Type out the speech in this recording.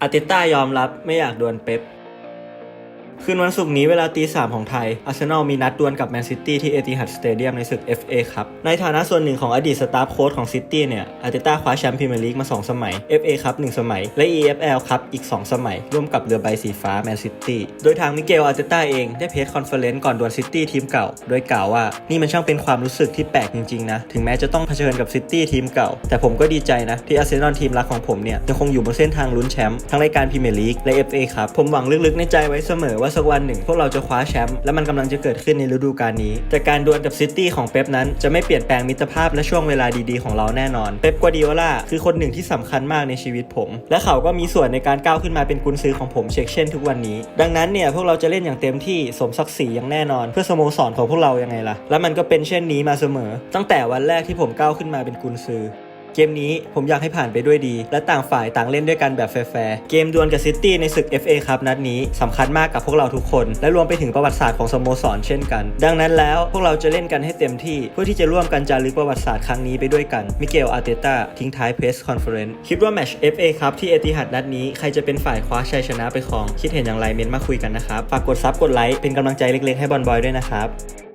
อาร์เตต้ายอมรับไม่อยากดวลเป๊ป คืนวันศุกร์นี้เวลาตีสามของไทย อาร์เซนอลมีนัดดวลกับแมนซิตี้ที่เอติฮัดสเตเดียมในศึก FA ครับ ในฐานะส่วนหนึ่งของอดีตสตาฟโค้ชของซิตี้เนี่ย อาร์เตต้าคว้าแชมป์พรีเมียร์ลีกมา 2 สมัย FA ครับ1สมัย และ EFL ครับอีก 2 สมัย ร่วมกับเรือใบสีฟ้าแมนซิตี้โดยทางมิเกลอาร์เตต้าเองได้เพจคอนเฟอเรนซ์ก่อนดวลซิตี้ทีมเก่า โดยกล่าวว่านี่มันช่างเป็นความรู้สึกที่แปลกจริงๆนะถึงแม้จะต้องเผชิญกับซิตี้ทีมเก่า แต่ผมก็ดีใจนะที่อาร์เซนอลทีมรักของผมเนี่ยยังคงอยู่บนเส้นทางลุ้นแชมป์ทั้งรายการพรีเมียร์ลีกและ FA ครับผมหวังลึกๆในใจไว้เสมอว่าสักวันหนึ่ง พวกเราจะคว้าแชมป์และมันกำลังจะเกิดขึ้นในฤดูกาลนี้ แต่การดวลกับซิตี้ของเป๊ปนั้นจะไม่เปลี่ยนแปลงมิตรภาพและช่วงเวลาดีๆของเราแน่นอน เป๊ปกัวดิโอลาคือคนหนึ่งที่สำคัญมากในชีวิตผม และเขาก็มีส่วนในการก้าวขึ้นมาเป็นกุนซือของผมเช็คเช่นทุกวันนี้ ดังนั้นเนี่ยพวกเราจะเล่นอย่างเต็มที่สมศักดิ์ศรีอย่างแน่นอน เพื่อสโมสรของพวกเรายังไงล่ะและมันก็เป็นเช่นนี้มาเสมอ ตั้งแต่วันแรกที่ผมก้าวขึ้นมาเป็นกุนซือ เกมนี้ผมอยากให้ผ่านไปด้วยดี และต่างฝ่ายต่างเล่นด้วยกันแบบแฟร์เกมดวลกับซิตี้ในศึก FA ครับนัดนี้สำคัญมากกับพวกเราทุกคน และรวมไปถึงประวัติศาสตร์ของสโมสรเช่นกัน ดังนั้นแล้วพวกเราจะเล่นกันให้เต็มที่ เพื่อที่จะร่วมกันจารึกประวัติศาสตร์ครั้งนี้ไปด้วยกันมิเกลอาร์เตต้าทิ้งท้ายเพรสคอนเฟอเรนซ์คิดว่าแมช FA ครับที่เอติฮัดนัดนี้ใครจะเป็นฝ่ายคว้าชัยชนะไปครอง คิดเห็นอย่างไรเมนมาคุยกันนะครับฝากกดซับกดไลค์เป็นกำลังใจเล็กๆให้บอลบอยด้วยนะครับ